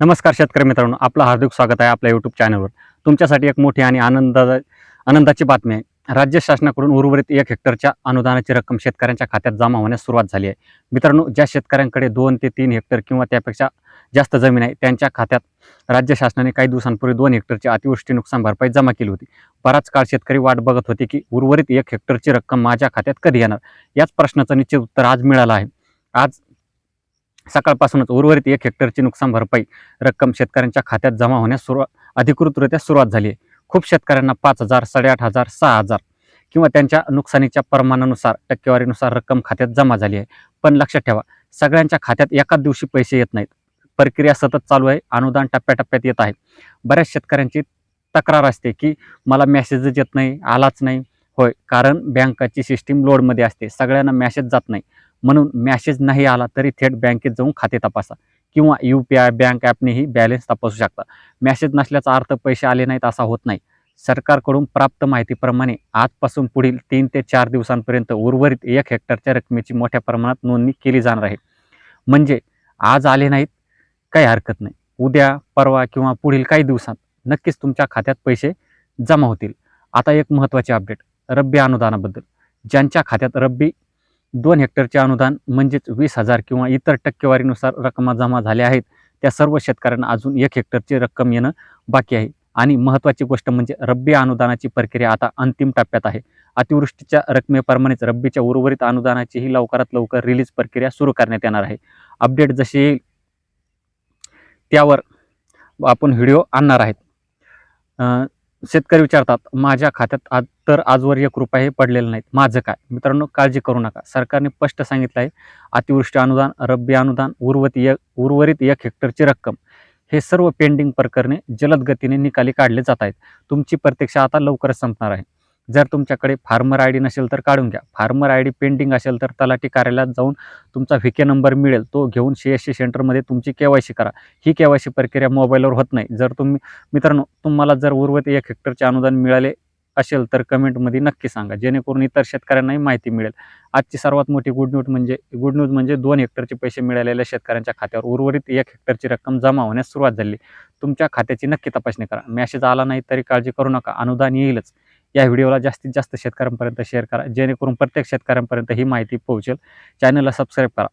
नमस्कार शेतकरी मित्रांनो आपलं हार्दिक स्वागत आहे आपल्या यूट्यूब चॅनलवर तुमच्यासाठी एक मोठी आणि आनंदा आनंदाची बातमी आहे. राज्य शासनाकडून उर्वरित एक हेक्टरच्या अनुदानाची रक्कम शेतकऱ्यांच्या खात्यात जमा होण्यास सुरुवात झाली आहे. मित्रांनो ज्या शेतकऱ्यांकडे दोन ते तीन हेक्टर किंवा त्यापेक्षा जास्त जमीन आहे त्यांच्या खात्यात राज्य शासनाने काही दिवसांपूर्वी दोन हेक्टरची अतिवृष्टी नुकसान भरपाई जमा केली होती. बराच काळ शेतकरी वाट बघत होते की उर्वरित एक हेक्टरची रक्कम माझ्या खात्यात कधी येणार? याच प्रश्नाचं निश्चित उत्तर आज मिळालं आहे. आज सकाळपासूनच उर्वरित एक हेक्टरची नुकसान भरपाई रक्कम शेतकऱ्यांच्या खात्यात जमा होण्यास सुरुवात अधिकृतरित्या सुरुवात झाली आहे. खूप शेतकऱ्यांना पाच हजार साडेआठ हजार सहा हजार किंवा त्यांच्या नुकसानीच्या प्रमाणानुसार टक्केवारीनुसार रक्कम खात्यात जमा झाली आहे. पण लक्षात ठेवा सगळ्यांच्या खात्यात एकाच दिवशी पैसे येत नाहीत. प्रक्रिया सतत चालू आहे अनुदान टप्प्याटप्प्यात येत आहे. बऱ्याच शेतकऱ्यांची तक्रार असते की मला मेसेजच येत नाही आलाच नाही. होय कारण बँकाची सिस्टीम लोडमध्ये असते सगळ्यांना मॅसेज जात नाही. म्हणून मॅसेज नाही आला तरी थेट बँकेत जाऊन खाते तपासा. किंवा यू पी आय बँक ॲपनेही बॅलन्स तपासू शकता. मॅसेज नसल्याचा अर्थ पैसे आले नाहीत असा होत नाही. सरकारकडून प्राप्त माहितीप्रमाणे आजपासून पुढील तीन ते चार दिवसांपर्यंत उर्वरित एक हेक्टरच्या रकमेची मोठ्या प्रमाणात नोंदणी केली जाणार आहे. म्हणजे आज आले नाहीत काही हरकत नाही. उद्या परवा किंवा पुढील काही दिवसात नक्कीच तुमच्या खात्यात पैसे जमा होतील. आता एक महत्त्वाची अपडेट रब्बी अनुदानाबद्दल. ज्यांच्या खात्यात रब्बी दोन हेक्टरचे अनुदान म्हणजेच वीस हजार किंवा इतर टक्केवारीनुसार रकमा जमा झाल्या आहेत. त्या सर्व शेतकऱ्यांना अजून एक हेक्टरची रक्कम येणं बाकी आहे. आणि महत्त्वाची गोष्ट म्हणजे रब्बी अनुदानाची प्रक्रिया आता अंतिम टप्प्यात आहे. अतिवृष्टीच्या रकमेप्रमाणेच रब्बीच्या उर्वरित अनुदानाचीही लवकरात लवकर रिलीज प्रक्रिया सुरू करण्यात येणार आहे. अपडेट जशी येईल त्यावर आपण व्हिडिओ आणणार आहेत. शेतकरी विचारतात माझ्या खात्यात आज तर आजवर एक रुपयाही पडलेलं नाहीत. माझं काय? मित्रांनो काळजी करू नका. सरकारने स्पष्ट सांगितलं आहे अतिवृष्टी अनुदान रब्बी अनुदान उर्वरित एक उर्वरित एक हेक्टरची रक्कम. हे सर्व पेंडिंग प्रकरणे जलद गतीने निकाली काढले जात आहेत. तुमची प्रत्यक्षा आता लवकरच संपणार आहे. जर तुमच्याकडे फार्मर आय डी नसेल तर काढून घ्या. फार्मर आय डी पेंडिंग असेल तर तलाठी कार्यालयात जाऊन तुमचा व्हिके नंबर मिळेल. तो घेऊन सी एस सी सेंटरमध्ये तुमची के वाय सी करा. ही के वाय सी प्रक्रिया मोबाईलवर होत नाही. जर तुम्ही मित्रांनो तुम्हाला जर उर्वरित एक हेक्टरचे अनुदान मिळाले असेल तर कमेंटमध्ये नक्की सांगा. जेणेकरून इतर शेतकऱ्यांनाही माहिती मिळेल. आजची सर्वात मोठी गुड न्यूज म्हणजे गुड न्यूज म्हणजे दोन हेक्टरचे पैसे मिळालेल्या शेतकऱ्यांच्या खात्यावर उर्वरित एक हेक्टरची रक्कम जमा होण्यास सुरुवात झाली. तुमच्या खात्याची नक्की तपासणी करा. मॅसेज आला नाही तरी काळजी करू नका. अनुदान येईलच. या व्हिडिओला जास्तीत जास्त शेतकऱ्यांपर्यंत शेअर करा जेणेकरून प्रत्येक शेतकऱ्यांपर्यंत ही माहिती पोहोचेल. चॅनलला सबस्क्राईब करा.